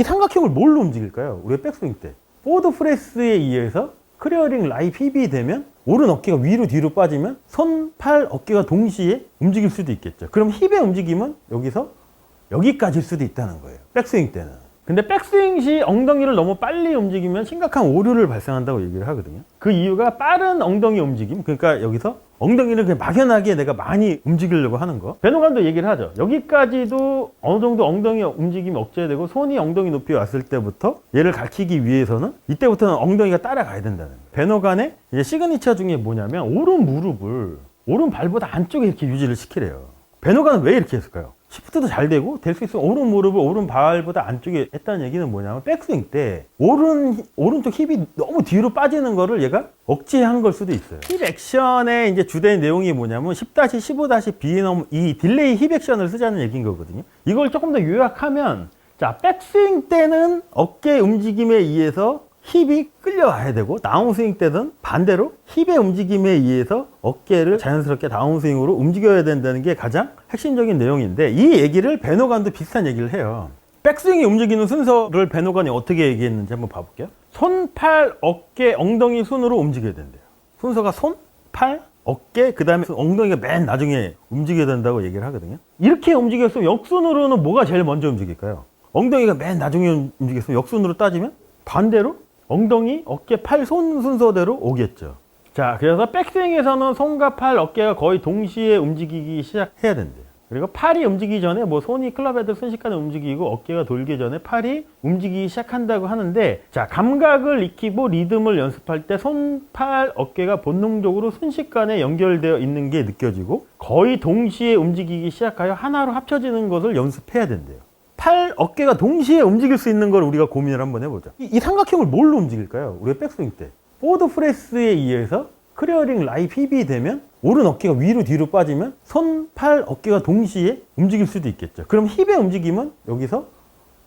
이 삼각형을 뭘로 움직일까요? 우리가 백스윙 때. 포드 프레스에 의해서 크리어링 라이 힙이 되면 오른 어깨가 위로 뒤로 빠지면 손, 팔, 어깨가 동시에 움직일 수도 있겠죠. 그럼 힙의 움직임은 여기서 여기까지일 수도 있다는 거예요. 백스윙 때는. 근데 백스윙 시 엉덩이를 너무 빨리 움직이면 심각한 오류를 발생한다고 얘기를 하거든요. 그 이유가 빠른 엉덩이 움직임. 그러니까 여기서 엉덩이를 그냥 막연하게 내가 많이 움직이려고 하는 거. 배노감도 얘기를 하죠. 여기까지도 어느 정도 엉덩이 움직임이 억제되고 손이 엉덩이 높이 왔을 때부터 얘를 가르치기 위해서는 이때부터는 엉덩이가 따라가야 된다는 거예요. 배노간의 이제 시그니처 중에 뭐냐면 오른 무릎을 오른 발보다 안쪽에 이렇게 유지를 시키래요. 배노가는 왜 이렇게 했을까요? 시프트도 잘 되고 될 수 있으면 오른 무릎을 오른 발보다 안쪽에 했다는 얘기는 뭐냐면 백스윙 때 오른 오른쪽 힙이 너무 뒤로 빠지는 거를 얘가 억제한 걸 수도 있어요. 힙 액션의 이제 주된 내용이 뭐냐면 10-15-B에 이 딜레이 힙 액션을 쓰자는 얘기인 거거든요. 이걸 조금 더 요약하면 자 백스윙 때는 어깨 움직임에 의해서 힙이 끌려와야 되고 다운스윙 때는 반대로 힙의 움직임에 의해서 어깨를 자연스럽게 다운스윙으로 움직여야 된다는 게 가장 핵심적인 내용인데 이 얘기를 베노간도 비슷한 얘기를 해요. 백스윙이 움직이는 순서를 베노간이 어떻게 얘기했는지 한번 봐볼게요. 손, 팔, 어깨, 엉덩이 순으로 움직여야 된대요. 순서가 손, 팔, 어깨, 그 다음에 엉덩이가 맨 나중에 움직여야 된다고 얘기를 하거든요. 이렇게 움직였으면 역순으로는 뭐가 제일 먼저 움직일까요? 엉덩이가 맨 나중에 움직였으면 역순으로 따지면 반대로 엉덩이, 어깨, 팔, 손 순서대로 오겠죠. 자, 그래서 백스윙에서는 손과 팔, 어깨가 거의 동시에 움직이기 시작해야 된대요. 그리고 팔이 움직이기 전에 뭐 손이 클럽헤드 순식간에 움직이고 어깨가 돌기 전에 팔이 움직이기 시작한다고 하는데 자 감각을 익히고 리듬을 연습할 때 손, 팔, 어깨가 본능적으로 순식간에 연결되어 있는 게 느껴지고 거의 동시에 움직이기 시작하여 하나로 합쳐지는 것을 연습해야 된대요. 팔, 어깨가 동시에 움직일 수 있는 걸 우리가 고민을 한번 해보자. 이, 이 삼각형을 뭘로 움직일까요? 우리가 백스윙 때. 포드 프레스에 의해서 크리어링 라이 힙이 되면 오른 어깨가 위로 뒤로 빠지면 손, 팔, 어깨가 동시에 움직일 수도 있겠죠. 그럼 힙의 움직임은 여기서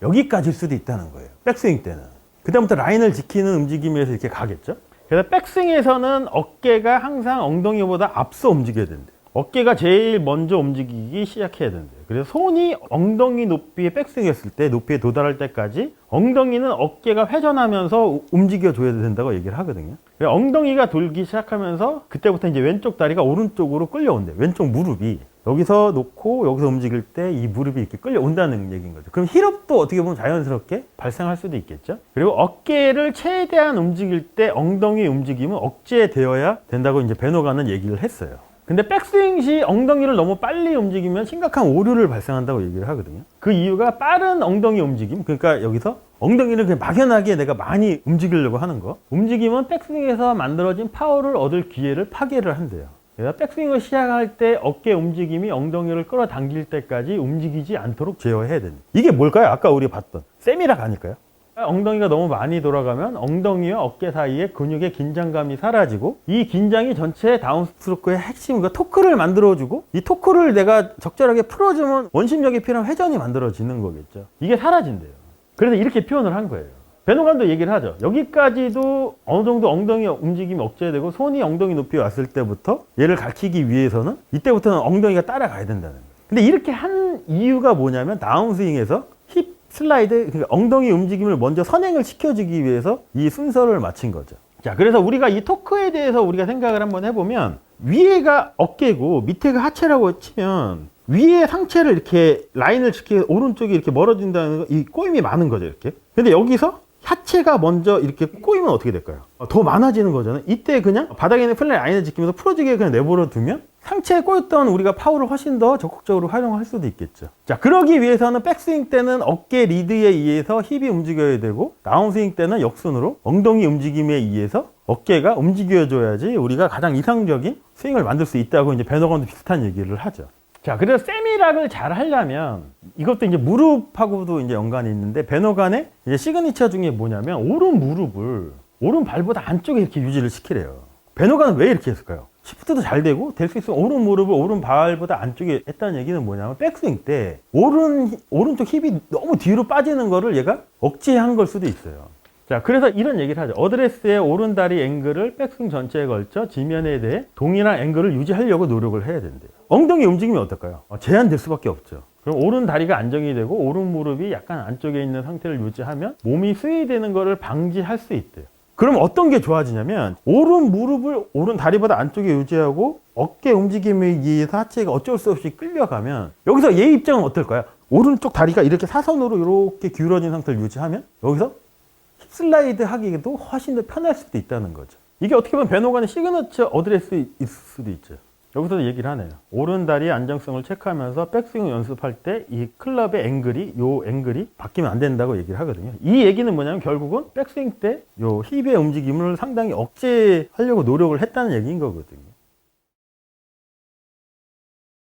여기까지일 수도 있다는 거예요. 백스윙 때는. 그다음부터 라인을 지키는 움직임에서 이렇게 가겠죠. 그래서 백스윙에서는 어깨가 항상 엉덩이보다 앞서 움직여야 된대. 어깨가 제일 먼저 움직이기 시작해야 된대요. 그래서 손이 엉덩이 높이에 백스윙했을 때 높이에 도달할 때까지 엉덩이는 어깨가 회전하면서 움직여 줘야 된다고 얘기를 하거든요. 엉덩이가 돌기 시작하면서 그때부터 이제 왼쪽 다리가 오른쪽으로 끌려온대. 왼쪽 무릎이 여기서 놓고 여기서 움직일 때 이 무릎이 이렇게 끌려온다는 얘기인 거죠. 그럼 힐업도 어떻게 보면 자연스럽게 발생할 수도 있겠죠. 그리고 어깨를 최대한 움직일 때 엉덩이 움직임은 억제되어야 된다고 이제 베노가는 얘기를 했어요. 근데 백스윙 시 엉덩이를 너무 빨리 움직이면 심각한 오류를 발생한다고 얘기를 하거든요. 그 이유가 빠른 엉덩이 움직임, 그러니까 여기서 엉덩이를 그냥 막연하게 내가 많이 움직이려고 하는 거. 움직임은 백스윙에서 만들어진 파워를 얻을 기회를 파괴를 한대요. 그래서 백스윙을 시작할 때 어깨 움직임이 엉덩이를 끌어당길 때까지 움직이지 않도록 제어해야 된다. 이게 뭘까요? 아까 우리 봤던 세미락 아닐까요? 엉덩이가 너무 많이 돌아가면 엉덩이와 어깨 사이에 근육의 긴장감이 사라지고 이 긴장이 전체 다운스트로크의 핵심, 그 토크를 만들어주고 이 토크를 내가 적절하게 풀어주면 원심력이 필요한 회전이 만들어지는 거겠죠. 이게 사라진대요. 그래서 이렇게 표현을 한 거예요. 배노감도 얘기를 하죠. 여기까지도 어느 정도 엉덩이 움직임이 억제되고 손이 엉덩이 높이 왔을 때부터 얘를 가르치기 위해서는 이때부터는 엉덩이가 따라가야 된다는 거예요. 근데 이렇게 한 이유가 뭐냐면 다운스윙에서 힙 슬라이드, 그러니까 엉덩이 움직임을 먼저 선행을 시켜주기 위해서 이 순서를 맞춘 거죠. 자, 그래서 우리가 이 토크에 대해서 우리가 생각을 한번 해보면 위에가 어깨고 밑에가 하체라고 치면 위에 상체를 이렇게 라인을 지키 오른쪽이 이렇게 멀어진다는 거, 이 꼬임이 많은 거죠, 이렇게. 근데 여기서 하체가 먼저 이렇게 꼬이면 어떻게 될까요? 더 많아지는 거잖아요. 이때 그냥 바닥에 있는 플랫 라인을 지키면서 풀어지게 그냥 내버려 두면 상체에 꼬였던 우리가 파워를 훨씬 더 적극적으로 활용할 수도 있겠죠. 자, 그러기 위해서는 백스윙 때는 어깨 리드에 의해서 힙이 움직여야 되고 다운스윙 때는 역순으로 엉덩이 움직임에 의해서 어깨가 움직여줘야지 우리가 가장 이상적인 스윙을 만들 수 있다고 이제 배너건도 비슷한 얘기를 하죠. 자, 그래서 세미락을 잘 하려면 이것도 이제 무릎하고도 이제 연관이 있는데 배너간의 이제 시그니처 중에 뭐냐면 오른 무릎을 오른 발보다 안쪽에 이렇게 유지를 시키래요. 배너간은 왜 이렇게 했을까요? 시프트도 잘 되고 될 수 있으면 오른 무릎을 오른 발보다 안쪽에 했다는 얘기는 뭐냐면 백스윙 때 오른 오른쪽 힙이 너무 뒤로 빠지는 거를 얘가 억제한 걸 수도 있어요. 자, 그래서 이런 얘기를 하죠. 어드레스의 오른 다리 앵글을 백스윙 전체에 걸쳐 지면에 대해 동일한 앵글을 유지하려고 노력을 해야 된대요. 엉덩이 움직임이 어떨까요? 어, 제한될 수밖에 없죠. 그럼 오른 다리가 안정이 되고 오른 무릎이 약간 안쪽에 있는 상태를 유지하면 몸이 스웨이되는 것을 방지할 수 있대요. 그럼 어떤 게 좋아지냐면 오른 무릎을 오른 다리보다 안쪽에 유지하고 어깨 움직임에 의해서 하체가 어쩔 수 없이 끌려가면 여기서 얘 입장은 어떨까요? 오른쪽 다리가 이렇게 사선으로 이렇게 기울어진 상태를 유지하면 여기서 힙 슬라이드 하기에도 훨씬 더 편할 수도 있다는 거죠. 이게 어떻게 보면 베노간의 시그너처 어드레스일 수도 있죠. 여기서 얘기를 하네요. 오른 다리의 안정성을 체크하면서 백스윙 연습할 때 이 클럽의 앵글이 요 앵글이 바뀌면 안 된다고 얘기를 하거든요. 이 얘기는 뭐냐면 결국은 백스윙 때 요 힙의 움직임을 상당히 억제하려고 노력을 했다는 얘기인 거거든요.